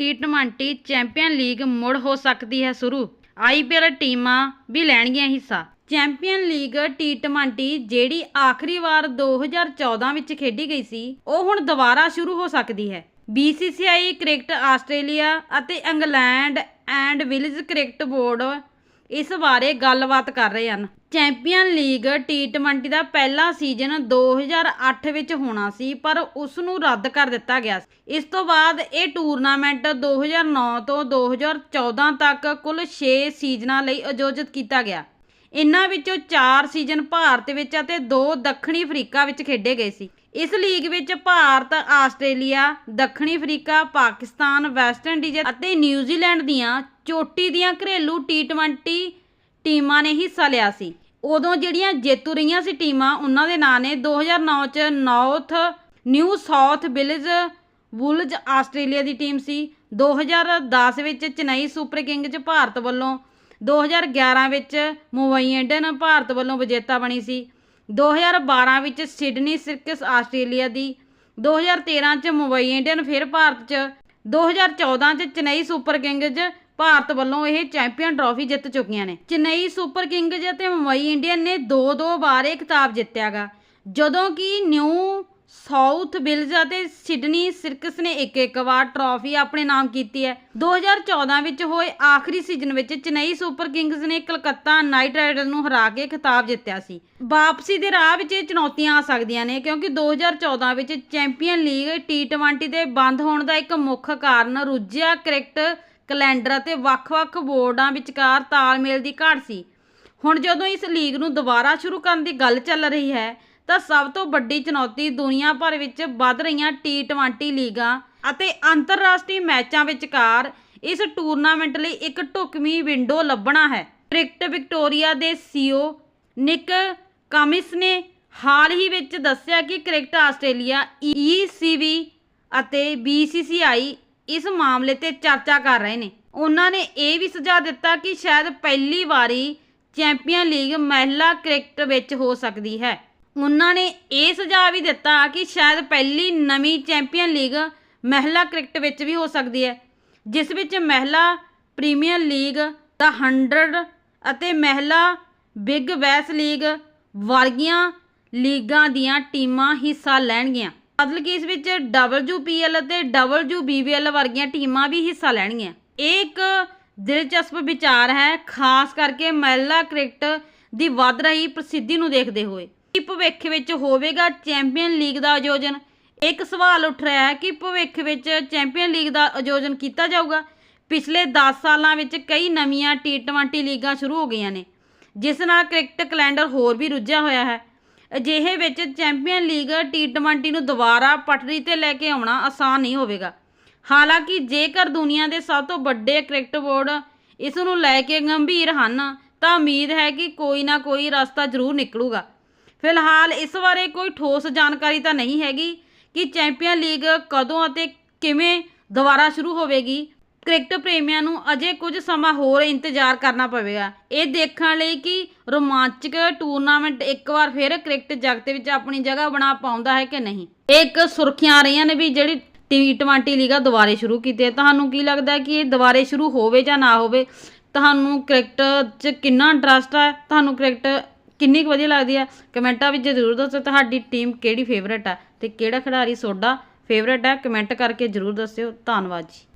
T20 champion league ਮੁੜ ਹੋ ਸਕਦੀ ਹੈ ਸ਼ੁਰੂ। ਆਈਪੀਐਲ ਟੀਮਾਂ ਵੀ ਲੈਣਗੀਆਂ ਹਿੱਸਾ। ਚੈਂਪੀਅਨ ਲੀਗ ਟੀ20 ਜਿਹੜੀ ਆਖਰੀ ਵਾਰ 2014 ਵਿੱਚ ਖੇਡੀ ਗਈ ਸੀ, ਉਹ ਹੁਣ ਦੁਬਾਰਾ ਸ਼ੁਰੂ ਹੋ ਸਕਦੀ ਹੈ। BCCI ਕ੍ਰਿਕਟ ਆਸਟ੍ਰੇਲੀਆ ਅਤੇ England and Wales cricket board ਇਸ ਬਾਰੇ ਗੱਲਬਾਤ ਕਰ ਰਹੇ ਹਨ। ਚੈਂਪੀਅਨ ਲੀਗ ਟੀ20 ਦਾ ਪਹਿਲਾ ਸੀਜ਼ਨ 2008 ਵਿੱਚ ਹੋਣਾ ਸੀ, ਪਰ ਉਸ ਨੂੰ ਰੱਦ ਕਰ ਦਿੱਤਾ ਗਿਆ ਸੀ। ਇਸ ਤੋਂ ਬਾਅਦ ਇਹ ਟੂਰਨਾਮੈਂਟ 2009 ਤੋਂ 2014 ਤੱਕ ਕੁੱਲ 6 ਸੀਜ਼ਨਾਂ ਲਈ ਆਯੋਜਿਤ ਕੀਤਾ ਗਿਆ। ਇਨ੍ਹਾਂ ਵਿੱਚੋਂ 4 ਸੀਜ਼ਨ ਭਾਰਤ ਵਿੱਚ ਅਤੇ 2 ਦੱਖਣੀ ਅਫਰੀਕਾ ਵਿੱਚ ਖੇਡੇ ਗਏ ਸੀ। ਇਸ ਲੀਗ ਵਿੱਚ ਭਾਰਤ, ਆਸਟ੍ਰੇਲੀਆ, ਦੱਖਣੀ ਅਫਰੀਕਾ, ਪਾਕਿਸਤਾਨ, ਵੈਸਟ ਇੰਡੀਜ਼ ਅਤੇ ਨਿਊਜ਼ੀਲੈਂਡ ਦੀਆਂ ਚੋਟੀ ਦੀਆਂ ਘਰੇਲੂ ਟੀ20 ਟੀਮਾਂ ਨੇ ਹਿੱਸਾ ਲਿਆ ਸੀ। ਉਦੋਂ ਜਿਹੜੀਆਂ ਜੇਤੂ ਰਹੀਆਂ ਸੀ ਟੀਮਾਂ, ਉਹਨਾਂ ਦੇ ਨਾਂ ਨੇ 2009 ਚ North, New South Wales, Wales Australia ਦੀ ਟੀਮ ਸੀ। 2010 ਵਿੱਚ ਚੇਨਈ ਸੁਪਰ ਕਿੰਗਜ਼ ਭਾਰਤ ਵੱਲੋਂ 2011 ਵਿੱਚ ਮੁੰਬਈ ਇੰਡੀਅਨ ਭਾਰਤ ਵੱਲੋਂ ਵਿਜੇਤਾ ਬਣੀ ਸੀ। 2012 ਵਿੱਚ ਸਿਡਨੀ ਸਿਰਕਸ ਆਸਟ੍ਰੇਲੀਆ ਦੀ। 2013 ਚ ਮੁੰਬਈ ਇੰਡੀਅਨ, ਫਿਰ ਭਾਰਤ ਚ। 2014 ਚ ਚੇਨਈ ਸੁਪਰ ਕਿੰਗਜ਼ ਭਾਰਤ ਵੱਲੋਂ ਇਹ ਚੈਂਪੀਅਨ ਟਰਾਫੀ ਜਿੱਤ ਚੁੱਕੀਆਂ ਨੇ। ਚੇਨਈ ਸੁਪਰ ਕਿੰਗਜ਼ ਅਤੇ ਮੁੰਬਈ ਇੰਡੀਅਨ ਨੇ ਦੋ ਦੋ ਵਾਰ ਇਹ ਖਿਤਾਬ ਜਿੱਤਿਆਗਾ। ਜਦੋਂ ਕਿ ਨਿਊ ਸਾਊਥ ਵਿਲਜ਼ ਅਤੇ ਸਿਡਨੀ ਸਿਰਕਸ ਨੇ ਇੱਕ ਇੱਕ ਵਾਰ ਟਰਾਫੀ ਆਪਣੇ ਨਾਮ ਕੀਤੀ ਹੈ। 2014 ਵਿੱਚ ਹੋਏ ਆਖਰੀ ਸੀਜ਼ਨ ਵਿੱਚ ਚੇਨਈ ਸੁਪਰ ਕਿੰਗਜ਼ ਨੇ ਕਲਕੱਤਾ ਨਾਈਟ ਰਾਈਡਰਸ ਨੂੰ ਹਰਾ ਕੇ ਖਿਤਾਬ ਜਿੱਤਿਆ ਸੀ। ਵਾਪਸੀ ਦੇ ਰਾਹ ਵਿੱਚ ਇਹ ਚੁਣੌਤੀਆਂ ਆ ਸਕਦੀਆਂ ਨੇ ਕਿਉਂਕਿ 2014 ਵਿੱਚ ਚੈਂਪੀਅਨ ਲੀਗ ਟੀ20 ਦੇ ਬੰਦ ਹੋਣ ਦਾ ਇੱਕ ਮੁੱਖ ਕਾਰਨ ਰੁੱਝਿਆ ਕ੍ਰਿਕਟ ਕੈਲੰਡਰ ਅਤੇ ਵੱਖ-ਵੱਖ ਬੋਰਡਾਂ ਵਿਚਕਾਰ ਤਾਲਮੇਲ ਦੀ ਘਾਟ ਸੀ। ਹੁਣ ਜਦੋਂ ਇਸ ਲੀਗ ਨੂੰ ਦੁਬਾਰਾ ਸ਼ੁਰੂ ਕਰਨ ਦੀ ਗੱਲ ਚੱਲ ਰਹੀ ਹੈ ਤਾਂ ਸਭ ਤੋਂ ਵੱਡੀ ਚੁਣੌਤੀ ਦੁਨੀਆ ਭਰ ਵਿੱਚ ਵੱਧ ਰਹੀਆਂ ਟੀ20 ਲੀਗਾਂ ਅਤੇ ਅੰਤਰਰਾਸ਼ਟਰੀ ਮੈਚਾਂ ਵਿਚਕਾਰ ਇਸ ਟੂਰਨਾਮੈਂਟ ਲਈ ਇੱਕ ਢੁਕਵੀਂ ਵਿੰਡੋ ਲੱਭਣਾ ਹੈ। ਕ੍ਰਿਕਟ ਵਿਕਟੋਰੀਆ ਦੇ ਸੀਓ ਨਿਕ ਕਮਿਸ ਨੇ ਹਾਲ ਹੀ ਵਿੱਚ ਦੱਸਿਆ ਕਿ ਕ੍ਰਿਕਟ ਆਸਟ੍ਰੇਲੀਆ ECB ਅਤੇ BCCI ਇਸ ਮਾਮਲੇ ਤੇ ਚਰਚਾ ਕਰ ਰਹੇ ਨੇ। ਉਹਨਾਂ ਨੇ ਇਹ ਵੀ ਸੁਝਾਅ ਦਿੱਤਾ ਕਿ ਸ਼ਾਇਦ ਪਹਿਲੀ ਵਾਰੀ ਚੈਂਪੀਅਨ ਲੀਗ ਮਹਿਲਾ ਕ੍ਰਿਕਟ ਵਿੱਚ ਹੋ ਸਕਦੀ ਹੈ। ਉਹਨਾਂ ਨੇ ਇਹ ਸੁਝਾਅ ਵੀ ਦਿੱਤਾ ਕਿ ਸ਼ਾਇਦ ਪਹਿਲੀ ਨਵੀਂ ਚੈਂਪੀਅਨ ਲੀਗ ਮਹਿਲਾ ਕ੍ਰਿਕਟ ਵਿੱਚ ਵੀ ਹੋ ਸਕਦੀ ਹੈ, ਜਿਸ ਵਿੱਚ ਮਹਿਲਾ ਪ੍ਰੀਮੀਅਰ ਲੀਗ, ਦਾ ਹੰਡਰਡ ਅਤੇ ਮਹਿਲਾ ਬਿਗ ਬੈਸ ਲੀਗ ਵਰਗੀਆਂ ਲੀਗਾਂ ਦੀਆਂ ਟੀਮਾਂ ਹਿੱਸਾ ਲੈਣਗੀਆਂ। ਮਤਲਬ ਕਿ ਇਸ ਵਿੱਚ WPL ਅਤੇ WBBL ਵਰਗੀਆਂ ਟੀਮਾਂ ਵੀ ਹਿੱਸਾ ਲੈਣਗੀਆਂ। ਇਹ ਇੱਕ ਦਿਲਚਸਪ ਵਿਚਾਰ ਹੈ, ਖਾਸ ਕਰਕੇ ਮਹਿਲਾ ਕ੍ਰਿਕਟ ਦੀ ਵੱਧ ਰਹੀ ਪ੍ਰਸਿੱਧੀ ਨੂੰ ਦੇਖਦੇ ਹੋਏ। ਕੀ ਭਵਿੱਖ ਵਿੱਚ ਹੋਵੇਗਾ ਚੈਂਪੀਅਨ ਲੀਗ ਦਾ ਆਯੋਜਨ? ਇੱਕ ਸਵਾਲ ਉੱਠ ਰਿਹਾ ਹੈ ਕਿ ਭਵਿੱਖ ਵਿੱਚ ਚੈਂਪੀਅਨ ਲੀਗ ਦਾ ਆਯੋਜਨ ਕੀਤਾ ਜਾਊਗਾ? ਪਿਛਲੇ 10 ਸਾਲਾਂ ਵਿੱਚ ਕਈ ਨਵੀਆਂ ਟੀ20 ਲੀਗਾਂ ਸ਼ੁਰੂ ਹੋ ਗਈਆਂ ਨੇ, ਜਿਸ ਨਾਲ ਕ੍ਰਿਕਟ ਕੈਲੰਡਰ ਹੋਰ ਵੀ ਰੁੱਝਿਆ ਹੋਇਆ ਹੈ। ਅਜਿਹੇ ਵਿੱਚ ਚੈਂਪੀਅਨ ਲੀਗ ਟੀ20 ਨੂੰ ਦੁਬਾਰਾ ਪਟਰੀ ਤੇ ਲੈ ਕੇ ਆਉਣਾ ਆਸਾਨ ਨਹੀਂ ਹੋਵੇਗਾ। ਹਾਲਾਂਕਿ ਜੇਕਰ ਦੁਨੀਆ ਦੇ ਸਭ ਤੋਂ ਵੱਡੇ ਕ੍ਰਿਕਟ ਬੋਰਡ ਇਸ ਨੂੰ ਲੈ ਕੇ ਗੰਭੀਰ ਹਨ, ਤਾਂ ਉਮੀਦ ਹੈ ਕਿ ਕੋਈ ਨਾ ਕੋਈ ਰਸਤਾ ਜ਼ਰੂਰ ਨਿਕਲੂਗਾ। ਫਿਲਹਾਲ ਇਸ ਬਾਰੇ ਕੋਈ ਠੋਸ ਜਾਣਕਾਰੀ ਤਾਂ ਨਹੀਂ ਹੈਗੀ ਕਿ ਚੈਂਪੀਅਨ ਲੀਗ ਕਦੋਂ ਅਤੇ ਕਿਵੇਂ ਦੁਬਾਰਾ ਸ਼ੁਰੂ ਹੋਵੇਗੀ। ਕ੍ਰਿਕਟ ਪ੍ਰੇਮੀਆਂ ਨੂੰ ਅਜੇ ਕੁਝ ਸਮਾਂ ਹੋਰ ਇੰਤਜ਼ਾਰ ਕਰਨਾ ਪਵੇਗਾ। ਇਹ ਦੇਖਣ ਲਈ ਕਿ ਰੋਮਾਂਚਕ ਟੂਰਨਾਮੈਂਟ ਇੱਕ ਵਾਰ ਫਿਰ ਕ੍ਰਿਕਟ ਜਗਤ ਵਿੱਚ ਆਪਣੀ ਜਗ੍ਹਾ ਬਣਾ ਪਾਉਂਦਾ ਹੈ ਕਿ ਨਹੀਂ। ਇਹ ਇੱਕ ਸੁਰਖੀਆਂ ਆ ਰਹੀਆਂ ਨੇ ਵੀ ਜਿਹੜੀ ਟੀ20 ਲੀਗਾ ਦੁਬਾਰੇ ਸ਼ੁਰੂ ਕੀਤੀ। ਹੈ ਤੁਹਾਨੂੰ ਕੀ ਲੱਗਦਾ ਕਿ ਇਹ ਦੁਬਾਰੇ ਸ਼ੁਰੂ ਹੋਵੇ ਜਾਂ ਨਾ ਹੋਵੇ? ਤੁਹਾਨੂੰ ਕ੍ਰਿਕਟ 'ਚ ਕਿੰਨਾ ਇੰਟਰਸਟ ਹੈ? ਤੁਹਾਨੂੰ ਕ੍ਰਿਕਟ ਕਿੰਨੀ ਕੁ ਵਧੀਆ ਲੱਗਦੀ ਹੈ। ਕਮੈਂਟਾਂ ਵਿੱਚ ਜ਼ਰੂਰ ਦੱਸੋ ਤੁਹਾਡੀ ਟੀਮ ਕਿਹੜੀ ਫੇਵਰੇਟ ਹੈ ਤੇ ਕਿਹੜਾ ਖਿਡਾਰੀ ਤੁਹਾਡਾ ਫੇਵਰੇਟ ਹੈ ਕਮੈਂਟ ਕਰਕੇ ਜ਼ਰੂਰ ਦੱਸਿਓ। ਧੰਨਵਾਦ ਜੀ।